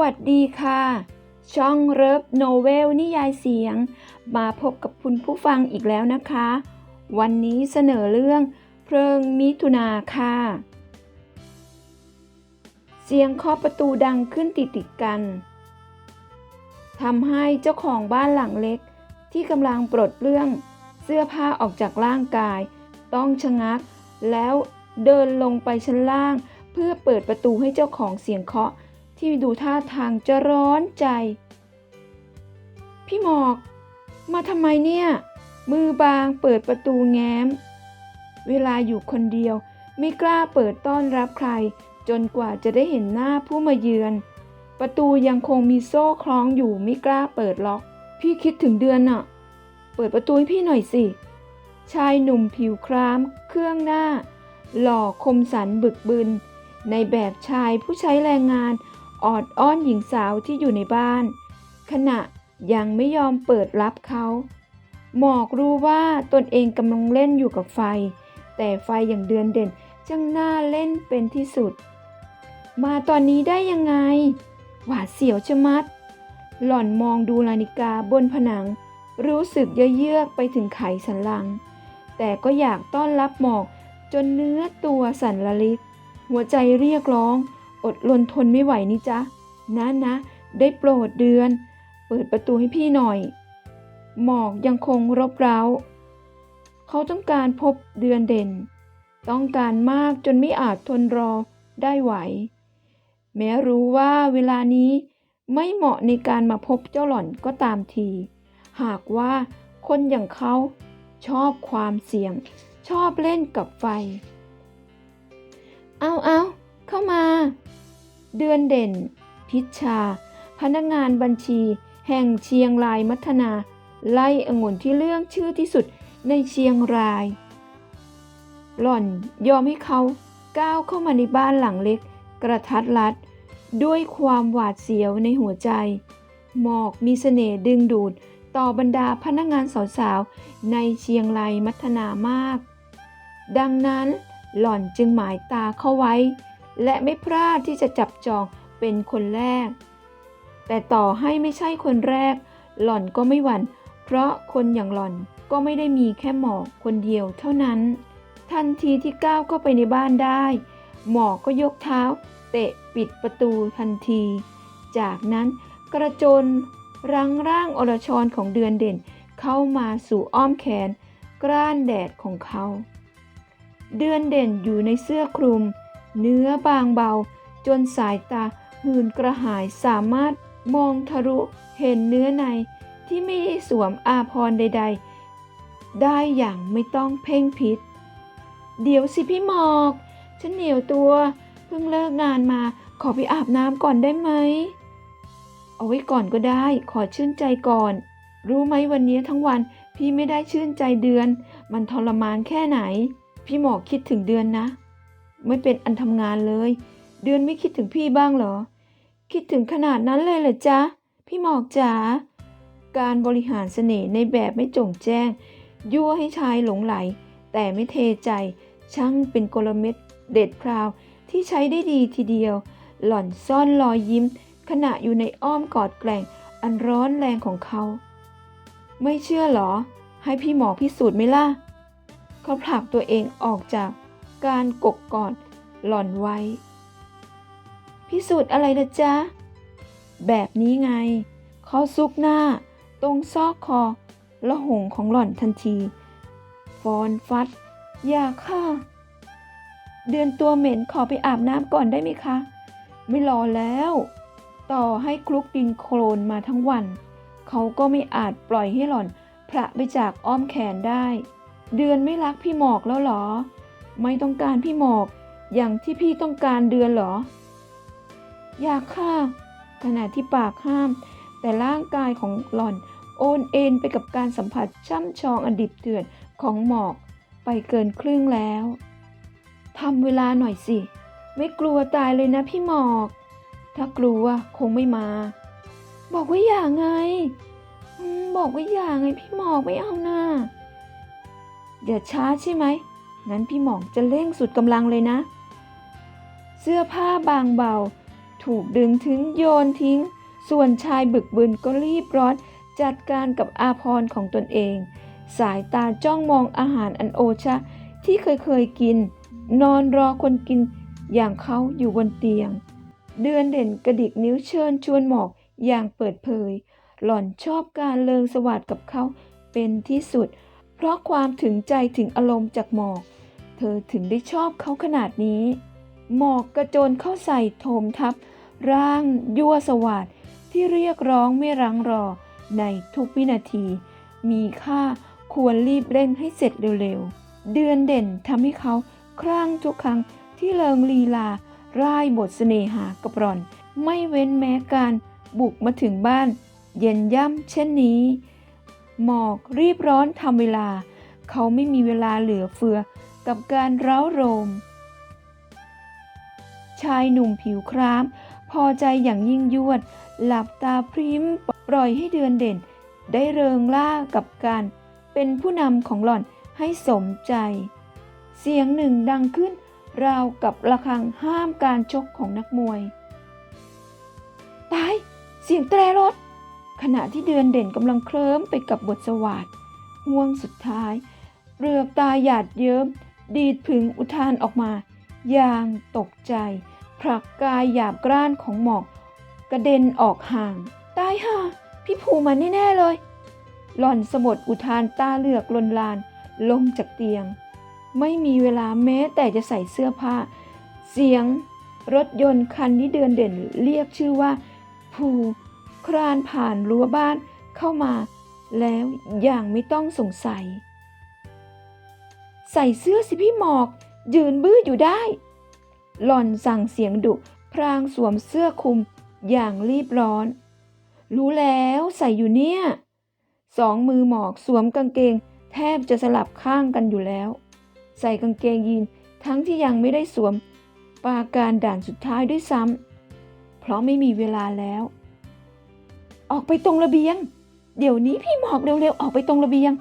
วัสดีค่ะ ช่องเริฟโนเวลนิยายเสียง มาพบกับคุณผู้ฟังอีกแล้วนะคะ วันนี้เสนอเรื่องเพลิงมิถุนาค่ะ เสียงเคาะประตูดังขึ้นติดติดกันทำให้เจ้าของบ้านหลังเล็ก ที่กำลังปลดเปลื้อง เสื้อผ้าออกจากร่างกาย ต้องชะงัก แล้วเดินลงไปชั้นล่าง เพื่อเปิดประตูให้เจ้าของเสียงเคาะ ที่ดูท่าทางจะร้อนใจ พี่หมอก มาทำไมเนี่ย มือบางเปิดประตูแง้ม เวลาอยู่คนเดียวไม่กล้าเปิดต้อนรับใคร จนกว่าจะได้เห็นหน้าผู้มาเยือน ประตูยังคงมีโซ่คล้องอยู่ไม่กล้าเปิดล็อก พี่คิดถึงเดือนน่ะ เปิดประตูให้พี่หน่อยสิ ชายหนุ่มผิวคล้ำเครื่องหน้า หล่อคมสันบึกบึน ในแบบชายผู้ใช้แรงงาน ออดอ้อนหญิงสาวที่อยู่ในบ้าน ขณะยังไม่ยอมเปิดรับเขาหมอกรู้ว่าตนเองกำลังเล่นอยู่กับไฟ แต่ไฟอย่างเดือนเด่นช่างน่าเล่นเป็นที่สุด มาตอนนี้ได้ยังไง หวาดเสียวชะมัด หล่อนมองดูนาฬิกาบนผนัง รู้สึกเยือกไปถึงไขสันหลัง แต่ก็อยากต้อนรับหมอกจนเนื้อตัวสั่นละลิก หัวใจเรียกร้อง อดรนทนไม่ไหวนี่จ๊ะนะนะ ได้โปรดเดือน เปิดประตูให้พี่หน่อย หมอกยังคงรบเร้า เขาต้องการพบเดือนเด่น ต้องการมากจนไม่อาจทนรอได้ไหว แม้รู้ว่าเวลานี้ไม่เหมาะในการมาพบเจ้าหล่อนก็ตามที หากว่าคนอย่างเขาชอบความเสี่ยง ชอบเล่นกับไฟ เอาเอาเข้ามา เดือนเด่น พิชชา พนักงานบัญชี แห่งเชียงรายมัทนา ไล่องุ่นที่เรื่องชื่อที่สุดในเชียงราย หล่อนยอมให้เขาก้าวเข้ามาในบ้านหลังเล็ก กระทัดรัด ด้วยความหวาดเสียวในหัวใจ หมอกมีเสน่ห์ดึงดูดต่อบรรดาพนักงานสาวๆ ในเชียงรายมัทนามาก ดังนั้นหล่อนจึงหมายตาเข้าไว้ และไม่พลาดที่จะจับจองเป็นคนแรก แต่ต่อให้ไม่ใช่คนแรก หล่อนก็ไม่หวั่น เพราะคนอย่างหล่อนก็ไม่ได้มีแค่หมอกคนเดียวเท่านั้น ทันทีที่ก้าวเข้าไปในบ้านได้ หมอกก็ยกเท้า เตะปิดประตูทันที จากนั้นกระโจนรังร่างอรชรของเดือนเด่นเข้ามาสู่อ้อมแขนกร้านแดดของเขา เดือนเด่นอยู่ในเสื้อคลุม เนื้อบางเบา จนสายตาหืนกระหายสามารถมองทะลุเห็นเนื้อในที่ไม่ได้สวมอาภรใด ๆ ได้อย่างไม่ต้องเพ่งพิษ เดี๋ยวสิพี่หมอก ฉันเหนียวตัว เพิ่งเลิกงานมาขอไปอาบน้ำก่อนได้ไหม เอาไว้ก่อนก็ได้ ขอชื่นใจก่อน รู้ไหมวันนี้ทั้งวันพี่ไม่ได้ชื่นใจเดือน มันทรมานแค่ไหน พี่หมอกคิดถึงเดือนนะ ไม่เป็นอันทำงานเลย เดือนไม่คิดถึงพี่บ้างเหรอ คิดถึงขนาดนั้นเลยเหรอจ๊ะ พี่หมอกจ๋า การบริหารเสน่ห์ในแบบไม่จงแจ้ง ยั่วให้ชายหลงไหล แต่ไม่เทใจ ช่างเป็นกลเม็ดเด็ดพราวที่ใช้ได้ดีทีเดียว หล่อนซ่อนรอยยิ้ม ขณะอยู่ในอ้อมกอดแกล่งอันร้อนแรงของเขา ไม่เชื่อเหรอ ให้พี่หมอพิสูจน์ไหมล่ะ เขาผลักตัวเองออกจาก การกกกอดหล่อนไว้ พิสูจน์อะไรนะจ๊ะ แบบนี้ไง เขาซุกหน้า ตรงซอกคอละหงของหล่อนทันที ฟอนฟัด อย่าค่ะ เดือนตัวเหม็นขอไปอาบน้ำก่อนได้ไหมคะ ไม่รอแล้ว ต่อให้คลุกดินโคลนมาทั้งวัน เขาก็ไม่อาจปล่อยให้หล่อนพระไปจากอ้อมแขนได้ เดือนไม่รักพี่หมอกแล้วหรอ ไม่ต้องการพี่หมอก อย่างที่พี่ต้องการเดือนเหรอ อยากค่ะ ขณะที่ปากห้าม แต่ร่างกายของหล่อนโอนเอ็นไปกับการสัมผัสช่ำชองอดิบเถื่อนของหมอกไปเกินครึ่งแล้วทำเวลาหน่อยสิ ไม่กลัวตายเลยนะพี่หมอก ถ้ากลัวคงไม่มา บอกว่าอย่างไงบอกว่าอย่างไงพี่หมอกไม่เอาหน้าอย่าช้าใช่ไหม งั้นพี่หมอกจะเร่งสุดกำลังเลยนะ เสื้อผ้าบางเบา ถูกดึงถึงโยนทิ้ง ส่วนชายบึกบึนก็รีบร้อนจัดการกับอาพรของตนเอง สายตาจ้องมองอาหารอันโอชะที่เคยเคยกิน นอนรอคนกินอย่างเขาอยู่บนเตียง เดือนเด่นกระดิกนิ้วเชิญชวนหมอกอย่างเปิดเผย หล่อนชอบการเลิงสวัสดกับเขาเป็นที่สุด เพราะความถึงใจถึงอารมณ์จากหมอก เธอถึงได้ชอบเขาขนาดนี้ หมอกกระโจนเข้าใส่โถมทับ ร่างยั่วสวัสดที่เรียกร้องไม่รังรอในทุกวินาที มีค่าควรรีบเร่งให้เสร็จเร็วๆ เดือนเด่นทำให้เขาคลั่งทุกครั้งที่เลิงลีลาร่ายบทเสน่หากับรอน ไม่เว้นแม้การบุกมาถึงบ้าน เย็นย่ำเช่นนี้ หมอกรีบร้อนทำเวลา เขาไม่มีเวลาเหลือเฟือ กับการเร้าโรม ชายหนุ่มผิวคร้ามพอใจอย่างยิ่งยวด หลับตาพริ้มปล่อยให้เดือนเด่น ได้เริงล่ากับการเป็นผู้นำของหล่อนให้สมใจ เสียงหนึ่งดังขึ้น ราวกับระฆังห้ามการชกของนักมวย ตาย เสียงแตรรถ ขณะที่เดือนเด่นกำลังเคลิ้มไปกับบทสวาดห่วงสุดท้ายเปลือกตาหยาดเยิ้ม ดีดผึงอุทานออกมา อย่างตกใจ ผลักกายหยาบกร้านของหมอก กระเด็นออกห่าง ตายห่าพี่ภูมาแน่ๆเลย หล่อนสะบดอุทานตาเหลือกลนลาน ลงจากเตียง ไม่มีเวลาแม้แต่จะใส่เสื้อผ้า เสียง รถยนต์คันที่เดือนเด่นเรียกชื่อว่า ภูครานผ่านรั้วบ้านเข้ามา แล้วอย่างไม่ต้องสงสัย ใส่เสื้อสิพี่หมอก ยืนบื้ออยู่ได้ หล่อนสั่งเสียงดุพรางสวมเสื้อคลุมอย่างรีบร้อน รู้แล้วใส่อยู่เนี่ย สองมือหมอกสวมกางเกง แทบจะสลับข้างกันอยู่แล้ว ใส่กางเกงยีนทั้งที่ยังไม่ได้สวม ปาการด่านสุดท้ายด้วยซ้ำเพราะไม่มีเวลาแล้ว ออกไปตรงระเบียง เดี๋ยวนี้พี่หมอกเร็วๆออกไปตรงระเบียง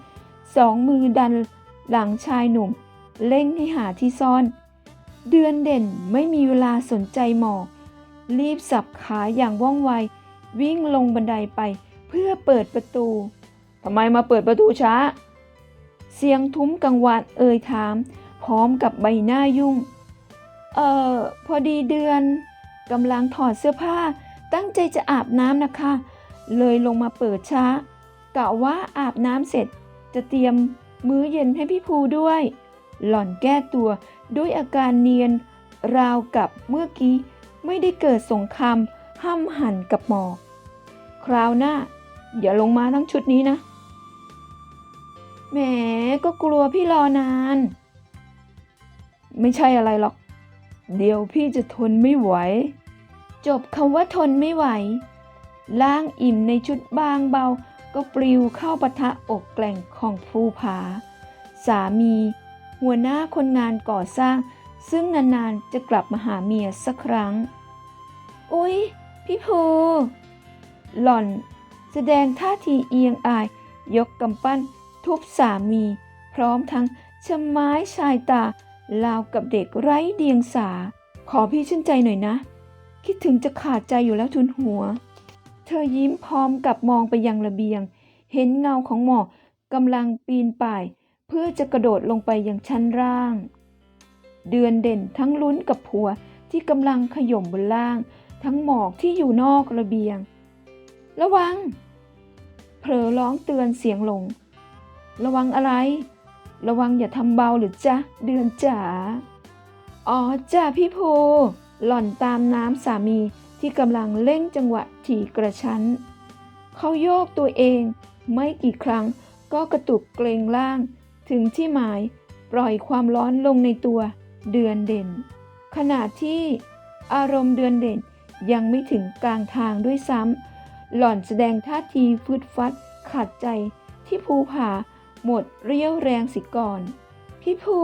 สองมือดัน หลังชายหนุ่ม เร่งให้หาที่ซ่อน เดือนเด่นไม่มีเวลาสนใจหมอกรีบสับขาอย่างว่องไว วิ่งลงบันไดไปเพื่อเปิดประตู ทำไมมาเปิดประตูช้า เสียงทุ้มกังวานเอ่ยถาม พร้อมกับใบหน้ายุ่ง เอ่อ พอดีเดือนกำลังถอดเสื้อผ้า ตั้งใจจะอาบน้ำนะคะ เลยลงมาเปิดช้ากะว่าอาบน้ำเสร็จจะเตรียม มื้อเย็นให้พี่ภูด้วย หล่อนแก้ตัวด้วยอาการเนียน ราวกับเมื่อกี้ ไม่ได้เกิดสงครามห้ำหั่นกับหมอก คราวหน้า อย่าลงมาทั้งชุดนี้นะ แหมก็กลัวพี่รอนาน ไม่ใช่อะไรหรอก เดี๋ยวพี่จะทนไม่ไหว จบคำว่าทนไม่ไหว ล่างอิ่มในชุดบางเบา ก็ปลิวเข้าปะทะอกแกล่งของภูผา สามี หัวหน้าคนงานก่อสร้าง ซึ่งนานๆจะกลับมาหาเมียสักครั้ง อุ๊ย พี่ภูหล่อน แสดงท่าทีเอียงอาย ยกกำปั้น ทุบสามี พร้อมทั้งชะไม้ชายตาลาวกับเด็กไร้เดียงสา ขอพี่ชื่นใจหน่อยนะ คิดถึงจะขาดใจอยู่แล้วทุนหัว ธอยิ้มพร้อมกับมองไปยังระเบียง เห็นเงาของหมอกกำลังปีนป่าย เพื่อจะกระโดดลงไปยังชั้นล่าง เดือนเด่นทั้งลุ้นกับผัวที่กำลังขย่มบนล่าง ทั้งหมอกที่อยู่นอกระเบียง ระวัง เผลอร้องเตือนเสียงหลง ระวังอะไร ระวังอย่าทำเบาหรือจ๊ะเดือนจ๋าอ๋อจ้าพี่ภูหล่อนตามน้ำสามี ที่กำลังเร่งจังหวะถี่กระชั้น เขาโยกตัวเองไม่กี่ครั้งก็กระตุกเกรงล่าง ถึงที่หมายปล่อยความร้อนลงในตัวเดือนเด่น ขณะที่อารมณ์เดือนเด่นยังไม่ถึงกลางทางด้วยซ้ำหล่อนแสดงท่าทีฟืดฟัดขัดใจที่ภูผาหมดเรี่ยวแรงสิก่อน พี่ภู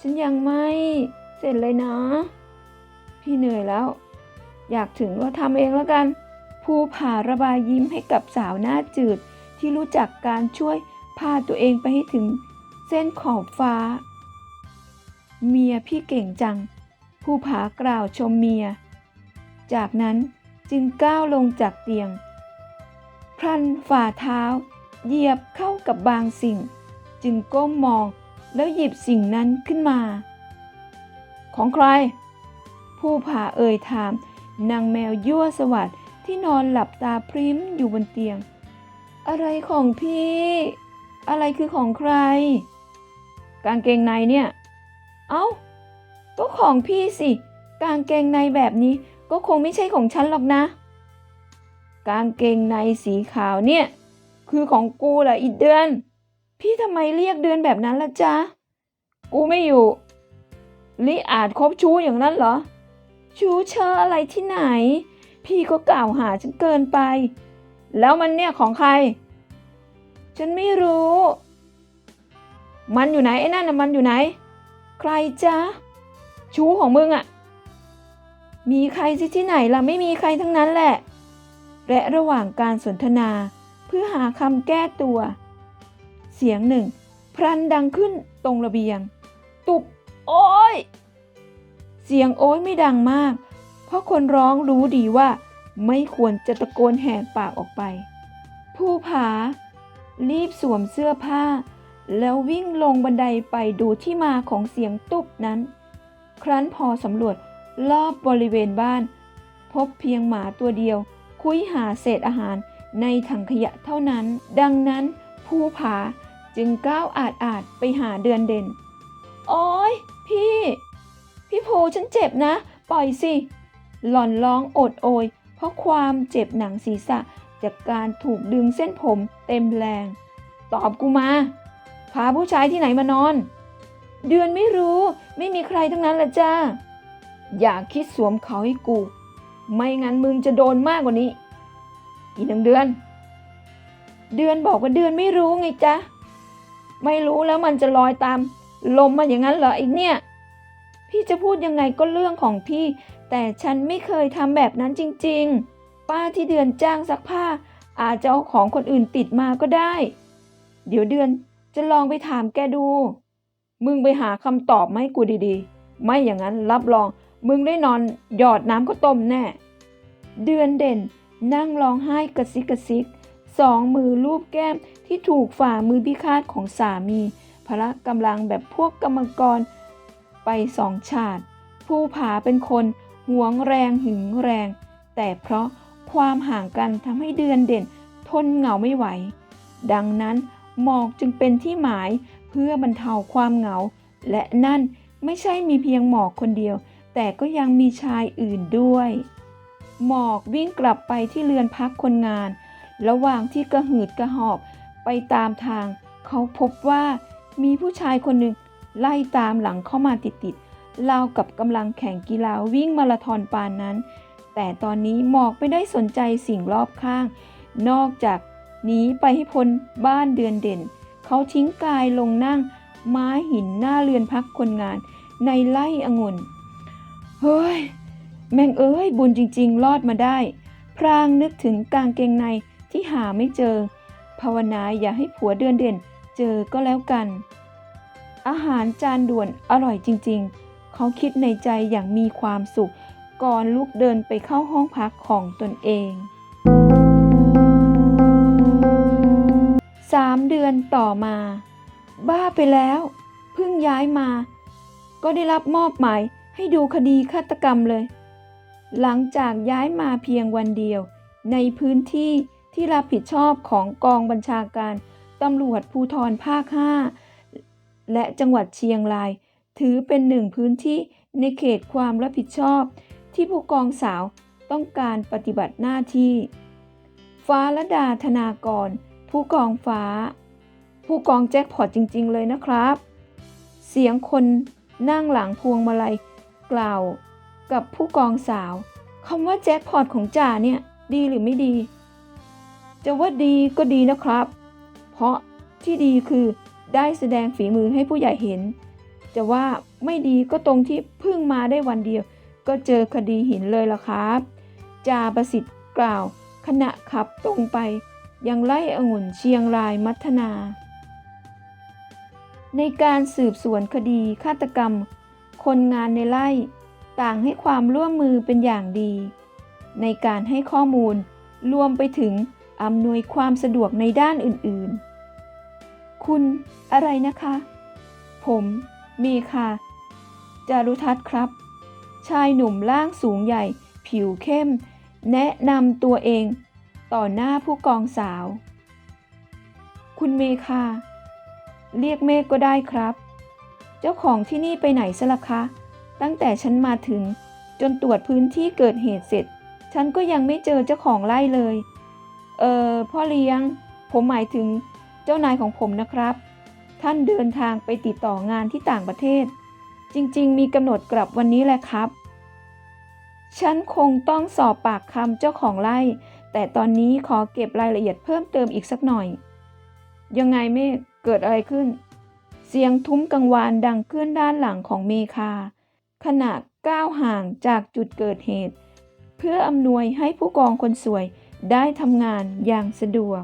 ฉันยังไม่ เสร็จเลยนะ พี่เหนื่อยแล้ว อยากถึงก็ทำเองแล้วกัน ภูผาระบายยิ้มให้กับสาวหน้าจืด ที่รู้จักการช่วยพาตัวเองไปให้ถึงเส้นขอบฟ้า เมียพี่เก่งจัง ภูผากล่าวชมเมีย จากนั้นจึงก้าวลงจากเตียง พลันฝ่าเท้า เหยียบเข้ากับบางสิ่ง จึงก้มมองแล้วหยิบสิ่งนั้นขึ้นมา ของใคร ผู้ผาเอ่ยถาม นางแมวยั่วสวัสดที่นอนหลับตาพริ้มอยู่บนเตียง อะไรของพี่ อะไรคือของใคร กางเกงในเนี่ย เอ้า ก็ของพี่สิ กางเกงในแบบนี้ก็คงไม่ใช่ของฉันหรอกนะ กางเกงในสีขาวเนี่ย คือของกูแหละอีเดือน พี่ทำไมเรียกเดือนแบบนั้นล่ะจ๊ะ กูไม่อยู่ลิอาจคบชู้อย่างนั้นเหรอ ชูเชออะไรที่ไหน พี่ก็กล่าวหาฉันเกินไป แล้วมันเนี่ยของใคร ฉันไม่รู้ มันอยู่ไหนไอ้นั่นน่ะมันอยู่ไหน ใครจ๊ะชูของมึงอะมีใครสิที่ไหนล่ะไม่มีใครทั้งนั้นแหละ และระหว่างการสนทนาเพื่อหาคำแก้ตัว เสียงหนึ่งพลันดังขึ้นตรงระเบียง ตุบโอ้ย เสียงโอ้ยไม่ดังมาก เพราะคนร้องรู้ดีว่า ไม่ควรจะตะโกนแหกปากออกไปผู้ผา รีบสวมเสื้อผ้า แล้ววิ่งลงบันไดไปดูที่มาของเสียงตุบนั้น ครั้นพอสำรวจรอบบริเวณบ้าน พบเพียงหมาตัวเดียว คุยหาเศษอาหารในถังขยะเท่านั้น ดังนั้นผู้ผาจึงก้าวอาดอาดๆไปหาเดือนเด่น โอ้ยพี่ พี่โพฉันเจ็บนะ ปล่อยสิ หล่อนร้องโอดโอย เพราะความเจ็บหนังศีรษะจากการถูกดึงเส้นผมเต็มแรง ตอบกูมา พาผู้ชายที่ไหนมานอน เดือนไม่รู้ไม่มีใครทั้งนั้นละจ้า อย่าคิดสวมเขาให้กู ไม่งั้นมึงจะโดนมากกว่านี้ อีกหนึ่งเดือน เดือนบอกว่าเดือนไม่รู้ไงจ๊ะ ไม่รู้แล้วมันจะลอยตาม ลมมาอย่างนั้นเหรออีกเนี่ย พี่จะพูดยังไงก็เรื่องของพี่ แต่ฉันไม่เคยทำแบบนั้นจริงๆ ป้าที่เดือนจ้างซักผ้า อาจจะเอาของคนอื่นติดมาก็ได้ เดี๋ยวเดือนจะลองไปถามแกดู มึงไปหาคำตอบมาให้กูดีๆ ไม่อย่างนั้นรับรอง มึงได้นอนหยอดน้ำข้าวต้มแน่ เดือนเด่นนั่งร้องไห้กระซิกกระซิกสองมือลูบแก้มที่ถูกฝ่ามือพิฆาตของสามีพละกำลังแบบพวกกรรมกร ไปสองชาติ ผู้ผาเป็นคนหวงแรงหึงแรง แต่เพราะความห่างกันทำให้เดือนเด่นทนเหงาไม่ไหว ดังนั้นหมอกจึงเป็นที่หมายเพื่อบรรเทาความเหงา และนั่นไม่ใช่มีเพียงหมอกคนเดียว แต่ก็ยังมีชายอื่นด้วย หมอกวิ่งกลับไปที่เรือนพักคนงาน ระหว่างที่กระหืดกระหอบไปตามทาง เขาพบว่ามีผู้ชายคนหนึ่ง ไล่ตามหลังเข้ามาติดๆราวกับกำลังแข่งกีฬาวิ่งมาราธอนปานนั้น แต่ตอนนี้หมอกไม่ได้สนใจสิ่งรอบข้าง นอกจากหนีไปให้พ้นบ้านเดือนเด่น เขาทิ้งกายลงนั่ง ม้าหินหน้าเรือนพักคนงาน ในไร่องุ่น เฮ้ย แม่งเอ้ย บุญจริงๆ รอดมาได้ พรางนึกถึงกางเกงในที่หาไม่เจอ ภาวนาอย่าให้ผัวเดือนเด่น เจอก็แล้วกัน อาหารจานด่วนอร่อยจริงๆ เขาคิดในใจอย่างมีความสุข ก่อนลุกเดินไปเข้าห้องพักของตนเองสามเดือนต่อมา บ้าไปแล้ว เพิ่งย้ายมา ก็ได้รับมอบหมายให้ดูคดีฆาตกรรมเลย หลังจากย้ายมาเพียงวันเดียว ในพื้นที่ที่รับผิดชอบของกองบัญชาการตำรวจภูธรภาค 5 และจังหวัดเชียงราย ถือเป็นหนึ่งพื้นที่ในเขตความรับผิดชอบ ที่ผู้กองสาวต้องการปฏิบัติหน้าที่ ฟ้าละดาธนากร ผู้กองฟ้า ผู้กองแจ็คพอตจริง ๆ เลยนะครับ เสียงคนนั่งหลังพวงมาลัยกล่าว กับผู้กองสาวคำว่าแจ็คพอตของจ่าเนี่ยดีหรือไม่ดี จะว่าดีก็ดีนะครับ เพราะที่ดีคือ ได้แสดงฝีมือให้ผู้ใหญ่เห็น จะว่าไม่ดีก็ตรงที่เพิ่งมาได้วันเดียว ก็เจอคดีหินเลยล่ะครับ จาประสิทธิ์กล่าว ขณะขับตรงไป ยังไล่องุ่นเชียงรายมัทนา ในการสืบสวนคดีฆาตกรรม คนงานในไร่ต่างให้ความร่วมมือเป็นอย่างดี ในการให้ข้อมูลรวมไปถึงอำนวยความสะดวกในด้านอื่นๆ คุณอะไรนะคะ ผมเมคาจารุทัศน์ครับ ชายหนุ่มร่างสูงใหญ่ ผิวเข้ม แนะนำตัวเอง ต่อหน้าผู้กองสาว คุณเมคาเรียกเมฆก็ได้ครับ เจ้าของที่นี่ไปไหนซะละคะ ตั้งแต่ฉันมาถึงจนตรวจพื้นที่เกิดเหตุเสร็จ ฉันก็ยังไม่เจอเจ้าของไร่เลย เออพ่อเลี้ยง ผมหมายถึง จ้านายของผมนะครับ ท่านเดินทางไปติดต่องานที่ต่างประเทศ จริงๆ มีกำหนดกลับวันนี้แหละครับ ฉันคงต้องสอบปากคำเจ้าของไร่ แต่ตอนนี้ขอเก็บรายละเอียดเพิ่มเติมอีกสักหน่อย ยังไงเมฆเกิดอะไรขึ้น เสียงทุ้มกังวานดังขึ้นด้านหลังของเมคา ขณะก้าวห่างจากจุดเกิดเหตุ เพื่ออำนวยให้ผู้กองคนสวยได้ทำงานอย่างสะดวก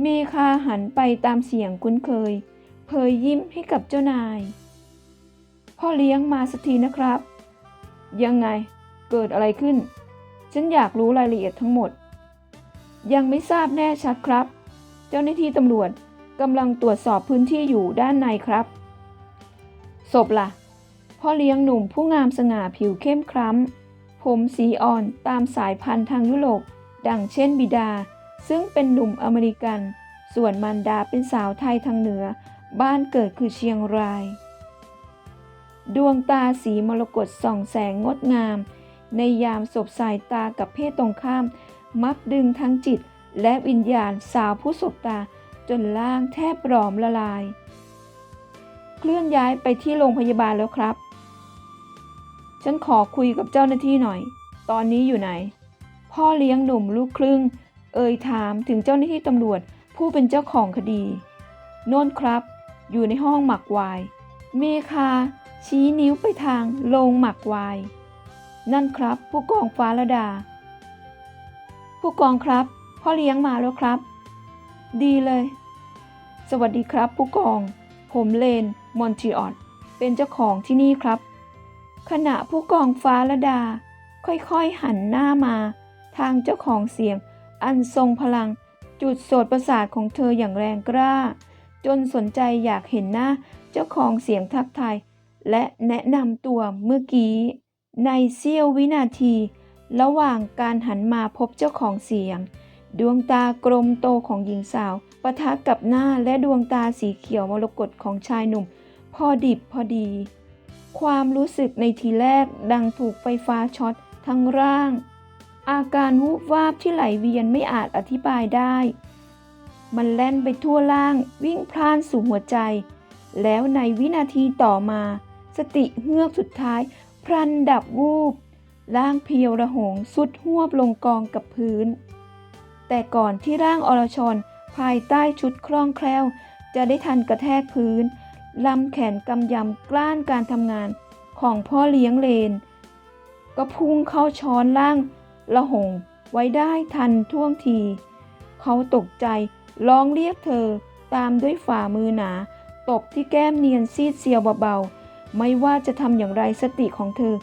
เมคาหันไปตามเสียงคุ้นเคย เผยยิ้มให้กับเจ้านาย พ่อเลี้ยงมาสักทีนะครับ ยังไง เกิดอะไรขึ้น ฉันอยากรู้รายละเอียดทั้งหมด ยังไม่ทราบแน่ชัดครับ เจ้าหน้าที่ตำรวจกำลังตรวจสอบพื้นที่อยู่ด้านในครับ ศพล่ะ พ่อเลี้ยงหนุ่มผู้งามสง่าผิวเข้มคล้ำ ผมสีอ่อนตามสายพันธุ์ทางยุโรป ดังเช่นบิดา ซึ่งเป็นหนุ่มอเมริกัน ส่วนมารดาเป็นสาวไทยทางเหนือ บ้านเกิดคือเชียงราย ดวงตาสีมรกตส่องแสงงดงาม ในยามสบสายตากับเพศตรงข้าม มักดึงทั้งจิตและวิญญาณสาวผู้สบตาจนล่างแทบปลอมละลาย เคลื่อนย้ายไปที่โรงพยาบาลแล้วครับ ฉันขอคุยกับเจ้าหน้าที่หน่อย ตอนนี้อยู่ไหน พ่อเลี้ยงหนุ่มลูกครึ่ง เอ่ยถามถึงเจ้าหน้าที่ตำรวจผู้เป็นเจ้าของคดี โน่นครับ อยู่ในห้องหมักไวาย เมคา ชี้นิ้วไปทางโรงหมักไวาย นั่นครับ ผู้กองฟ้าระดา ผู้กองครับ พ่อเลี้ยงมาแล้วครับ ดีเลย สวัสดีครับ ผู้กอง ผมเลน มอนทรีออตเป็นเจ้าของที่นี่ครับ ขณะผู้กองฟ้าระดา ค่อยๆหันหน้ามา ทางเจ้าของเสียง อันทรงพลัง จุดโสดประสาทของเธออย่างแรงกล้า จนสนใจอยากเห็นหน้าเจ้าของเสียงทักทายและแนะนำตัวเมื่อกี้ ในเสี้ยววินาที ระหว่างการหันมาพบเจ้าของเสียง ดวงตากลมโตของหญิงสาวปะทะกับหน้าและดวงตาสีเขียวมรกตของชายหนุ่ม พอดิบพอดี ความรู้สึกในทีแรกดังถูกไฟฟ้าช็อตทั้งร่าง อาการวูบวาบที่ไหลเวียนไม่อาจอธิบายได้ มันแล่นไปทั่วล่างวิ่งพล่านสู่หัวใจ แล้วในวินาทีต่อมา สติเฮือกสุดท้ายพลันดับวูบร่างเพียวระหงสุดหวบลงกองกับพื้น แต่ก่อนที่ร่างอรชรภายใต้ชุดคล่องแคล่ว จะได้ทันกระแทกพื้นลำแขนกำยำกล้านการทำงานของพ่อเลี้ยงเลน ก็พุ่งเข้าช้อนล่าง ละหงไว้ได้ทันท่วงที เขาตกใจร้องเรียกเธอตามด้วยฝ่ามือหนา ตบที่แก้มเนียนซีดเซียวเบาๆ ไม่ว่าจะทำอย่างไรสติของเธอ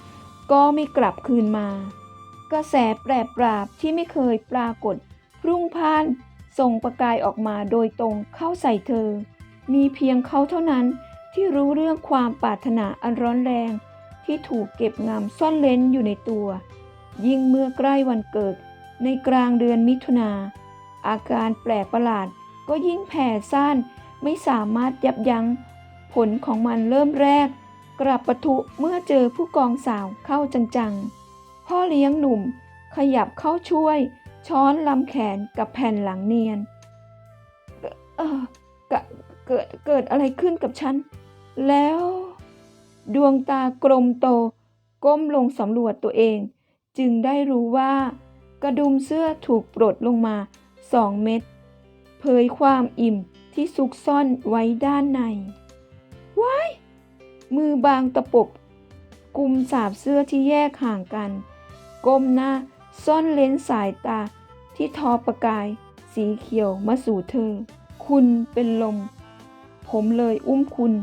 ก็ไม่กลับคืนมา กระแสแปรปราบที่ไม่เคยปรากฏรุ่งพ่านส่งประกายออกมาโดยตรงเข้าใส่เธอ มีเพียงเขาเท่านั้นที่รู้เรื่องความปรารถนาอันร้อนแรง ที่ถูกเก็บงำซ่อนเล้นอยู่ในตัว ยิ่งเมื่อใกล้วันเกิด ในกลางเดือนมิถุนา อาการแปลกประหลาดก็ยิ่งแผ่ซ่านไม่สามารถยับยัง้ง ผลของมันเริ่มแรก กลับปะทุเมื่อเจอผู้กองสาวเข้าจังๆ พ่อเลี้ยงหนุ่มขยับเข้าช่วย ช้อนลำแขนกับแผ่นหลังเนียน เออกเกิดเกิดอะไรขึ้นกับฉัน แล้ว ดวงตากลมโต ก้มลงสำรวจตัวเอง จึงได้รู้ว่า กระดุมเสื้อถูกปลดลงมาสองเม็ดเผยความอิ่มที่ซุกซ่อนไว้ด้านในว้ายมือบางตะปบกุมสาบเสื้อที่แยกห่างกัน ก้มหน้าซ่อนเลนสายตาที่ทอประกาย สีเขียวมาสู่เธอ คุณเป็นลม ผมเลยอุ้มคุณ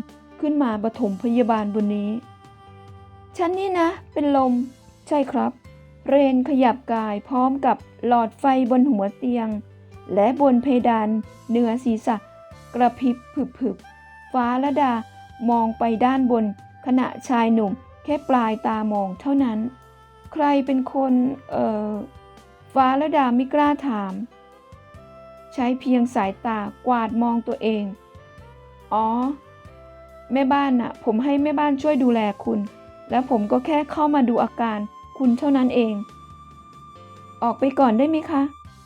ขึ้นมาปฐมพยาบาลบนนี้ ฉันนี่นะ เป็นลม ใช่ครับ เรนขยับกายพร้อมกับหลอดไฟบนหัวเตียง และบนเพดานเหนือศีรษะ กระพริบผึบๆ ฟ้าละดามองไปด้านบนขณะชายหนุ่มแค่ปลายตามองเท่านั้น ใครเป็นคนเอ่อฟ้าละดาไม่กล้าถาม ใช้เพียงสายตากวาดมองตัวเอง อ๋อ แม่บ้านน่ะ ผมให้แม่บ้านช่วยดูแลคุณ แล้วผมก็แค่เข้ามาดูอาการ คุณเท่านั้นเอง ออกไปก่อนได้ไหมคะ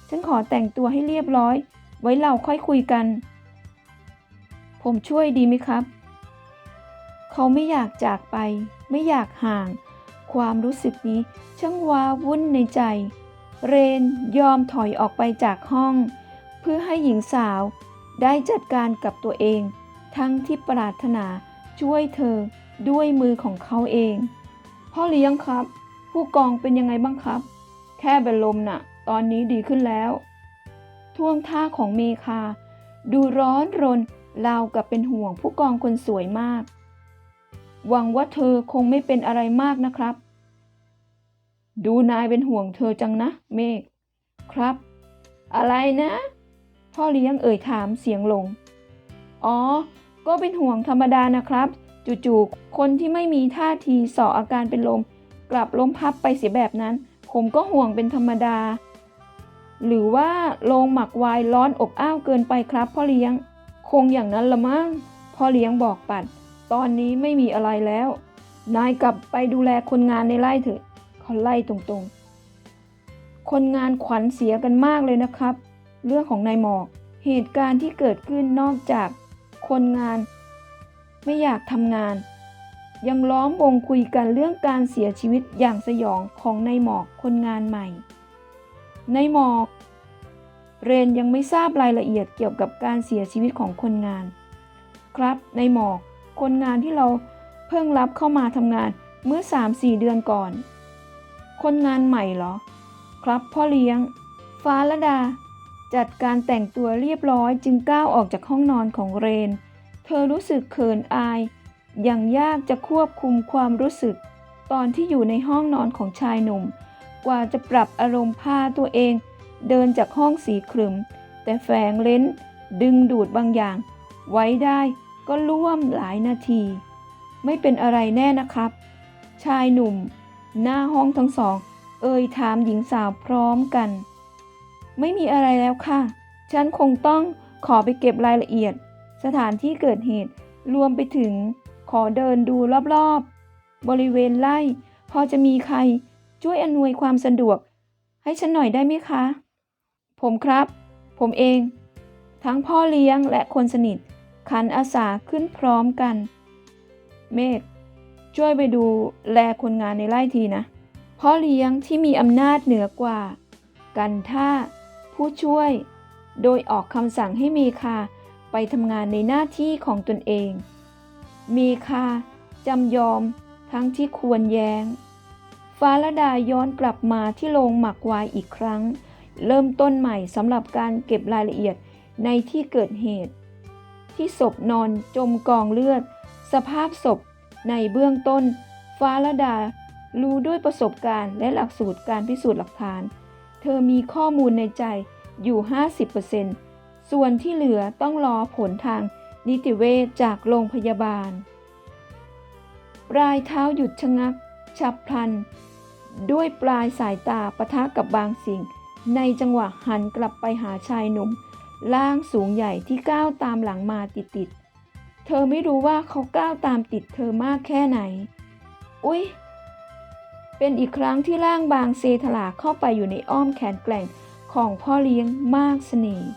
ฉันขอแต่งตัวให้เรียบร้อย ไว้เราค่อยคุยกัน ผมช่วยดีไหมครับ เขาไม่อยากจากไป ไม่อยากห่าง ความรู้สึกนี้ช่างว้าวุ่นในใจ เรนยอมถอยออกไปจากห้อง เพื่อให้หญิงสาวได้จัดการกับตัวเอง ทั้งที่ปรารถนาช่วยเธอด้วยมือของเขาเอง พ่อเลี้ยงครับ ผู้กองเป็นยังไงบ้างครับ แค่เป็นลมน่ะ ตอนนี้ดีขึ้นแล้ว ท่วงท่าของเมคา ดูร้อนรนราวกับเป็นห่วงผู้กองคนสวยมาก หวังว่าเธอคงไม่เป็นอะไรมากนะครับ ดูนายเป็นห่วงเธอจังนะ เมฆครับ อะไรนะ พ่อเลี้ยงเอ่ยถามเสียงลง อ๋อ ก็เป็นห่วงธรรมดานะครับ จู่ๆคนที่ไม่มีท่าทีส่ออาการเป็นลม กลับล้มพับไปเสียแบบนั้น ผมก็ห่วงเป็นธรรมดา หรือว่าโรงหมักไวน์ร้อนอบอ้าวเกินไปครับพ่อเลี้ยง คงอย่างนั้นละมั้งพ่อเลี้ยงบอกปัด ตอนนี้ไม่มีอะไรแล้ว นายกลับไปดูแลคนงานในไร่เถอะเขาไล่ตรงๆ คนงานขวัญเสียกันมากเลยนะครับ เรื่องของนายหมอกเหตุการณ์ที่เกิดขึ้นนอกจากคนงาน ไม่อยากทำงาน ยังล้อมวงคุยกันเรื่องการเสียชีวิตอย่างสยองของนายหมอกคนงานใหม่นายหมอก เรนยังไม่ทราบรายละเอียดเกี่ยวกับการเสียชีวิตของคนงาน ครับนายหมอก คนงานที่เราเพิ่งรับเข้ามาทำงานเมื่อ 3-4 เดือนก่อน คนงานใหม่เหรอ ครับพ่อเลี้ยง ฟ้าละดา จัดการแต่งตัวเรียบร้อยจึงก้าวออกจากห้องนอนของเรน เธอรู้สึกเขินอาย ย่างยากจะควบคุมความรู้สึก ตอนที่อยู่ในห้องนอนของชายหนุ่ม กว่าจะปรับอารมณ์พาตัวเอง เดินจากห้องสีครึม แต่แฝงเลนดึงดูดบางอย่าง ไว้ได้ก็ร่วมหลายนาที ไม่เป็นอะไรแน่นะครับ ชายหนุ่ม หน้าห้องทั้งสอง เอ่ยถามหญิงสาวพร้อมกัน ไม่มีอะไรแล้วค่ะ ฉันคงต้องขอไปเก็บรายละเอียด สถานที่เกิดเหตุรวมไปถึง ขอเดินดูรอบๆ บริเวณไร่พอจะมีใครช่วยอำนวยความสะดวก ให้ฉันหน่อยได้ไหมคะ ผมครับ ผมเอง ทั้งพ่อเลี้ยงและคนสนิท ขันอาสาขึ้นพร้อมกัน เมฆช่วยไปดูแลคนงานในไร่ทีนะ พ่อเลี้ยงที่มีอำนาจเหนือกว่า กันท่า ผู้ช่วย โดยออกคำสั่งให้เมคาไปทำงานในหน้าที่ของตนเอง มีคาจำยอมทั้งที่ควรแยง้ง ฟ้าละดาย้อนกลับมาที่โรงหมักไวน์อีกครั้ง เริ่มต้นใหม่สำหรับการเก็บรายละเอียดในที่เกิดเหตุ ที่ศพนอนจมกองเลือด สภาพศพในเบื้องต้น ฟ้าละดารู้ด้วยประสบการณ์และหลักสูตรการพิสูจน์หลักฐาน เธอมีข้อมูลในใจอยู่ 50%ส่วนที่เหลือต้องรอผลทาง นิติเวชจากโรงพยาบาล ปลายเท้าหยุดชะงัก ฉับพลัน ด้วยปลายสายตาปะทะกับบางสิ่ง ในจังหวะหันกลับไปหาชายหนุ่มร่างสูงใหญ่ที่ก้าวตามหลังมาติดๆ เธอไม่รู้ว่าเขาก้าวตามติดเธอมากแค่ไหน อุ๊ย เป็นอีกครั้งที่ร่างบางเซถลาเข้าไปอยู่ในอ้อมแขนแกร่งของพ่อเลี้ยงมากเสน่ห์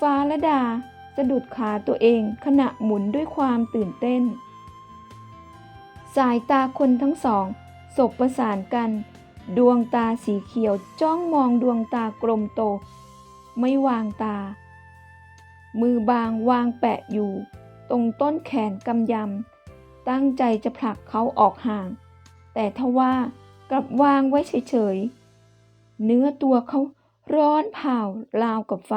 ฟ้าละดา สะดุดขาตัวเองขณะหมุนด้วยความตื่นเต้น สายตาคนทั้งสองสบประสานกัน ดวงตาสีเขียวจ้องมองดวงตากลมโต ไม่วางตา มือบางวางแปะอยู่ ตรงต้นแขนกำยำ ตั้งใจจะผลักเขาออกห่าง แต่ทว่ากลับวางไว้เฉยๆ เนื้อตัวเขาร้อนเผาราวกับไฟ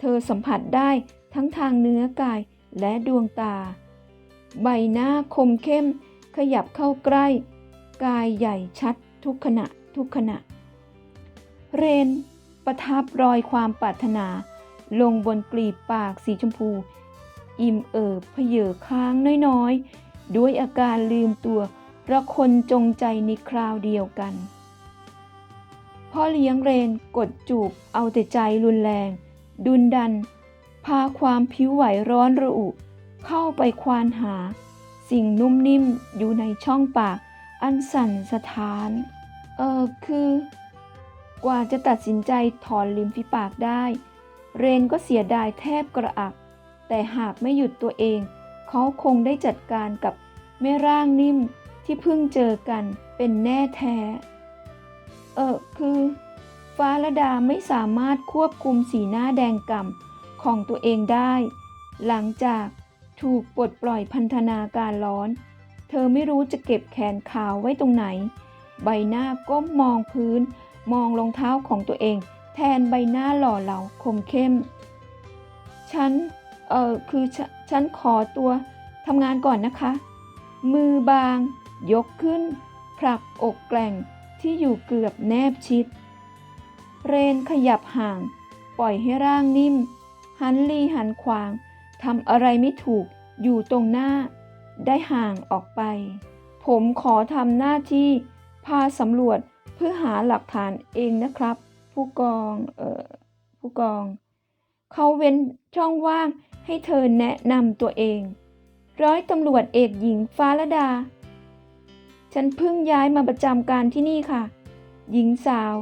เธอสัมผัสได้ ทั้งทางเนื้อกายและดวงตา ใบหน้าคมเข้ม ขยับเข้าใกล้ กายใหญ่ชัดทุกขณะทุกขณะ เรนประทับรอยความปรารถนา ลงบนกลีบปากสีชมพู อิ่มเอิบเพเยอค้างน้อยๆ ด้วยอาการลืมตัวระคนจงใจในคราวเดียวกัน พ่อเลี้ยงเรนกดจูบเอาแต่ใจรุนแรง ดุนดัน พาความผิวไหวร้อนระอุ เข้าไปควานหา สิ่งนุ่มนิ่มอยู่ในช่องปาก อันสั่นสะท้าน เออคือ กว่าจะตัดสินใจถอนริมฝีปากได้ เรนก็เสียดายแทบกระอัก แต่หากไม่หยุดตัวเอง เขาคงได้จัดการกับแม่ร่างนิ่มที่เพิ่งเจอกันเป็นแน่แท้ เออคือ ฟ้าละดาไม่สามารถควบคุมสีหน้าแดงก่ำ ของตัวเองได้ หลังจากถูกปลดปล่อยพันธนาการร้อน เธอไม่รู้จะเก็บแขนขาวไว้ตรงไหน ใบหน้าก้มมองพื้น มองรองเท้าของตัวเอง แทนใบหน้าหล่อเหลาคมเข้ม ฉัน เออคือฉฉันขอตัวทำงานก่อนนะคะ มือบาง ยกขึ้น ผลักอกแกล่งที่อยู่เกือบแนบชิด เรนขยับห่าง ปล่อยให้ร่างนิ่ม หันลีหันขวางทำอะไรไม่ถูกอยู่ตรงหน้า ได้ห่างออกไป ผมขอทำหน้าที่ พาสำรวจเพื่อหาหลักฐานเองนะครับ ผู้กอง เอ่อ ผู้กอง เขาเว้นช่องว่างให้เธอแนะนำตัวเอง ร้อยตำรวจเอกหญิงฟ้าละดา ฉันเพิ่งย้ายมาประจำการที่นี่ค่ะ หญิงสาว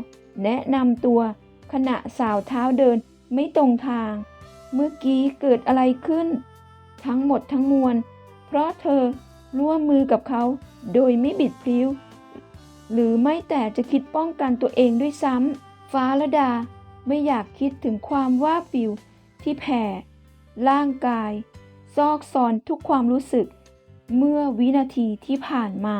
แนะนำตัวขณะสาวเท้าเดินไม่ตรงทาง เมื่อกี้เกิดอะไรขึ้น ทั้งหมดทั้งมวล เพราะเธอร่วมมือกับเขาโดยไม่บิดพลิ้ว หรือไม่แต่จะคิดป้องกันตัวเองด้วยซ้ำฟ้าละดาไม่อยากคิดถึงความว่าฟิวที่แผ่ ร่างกาย ซอกซอนทุกความรู้สึก เมื่อวินาทีที่ผ่านมา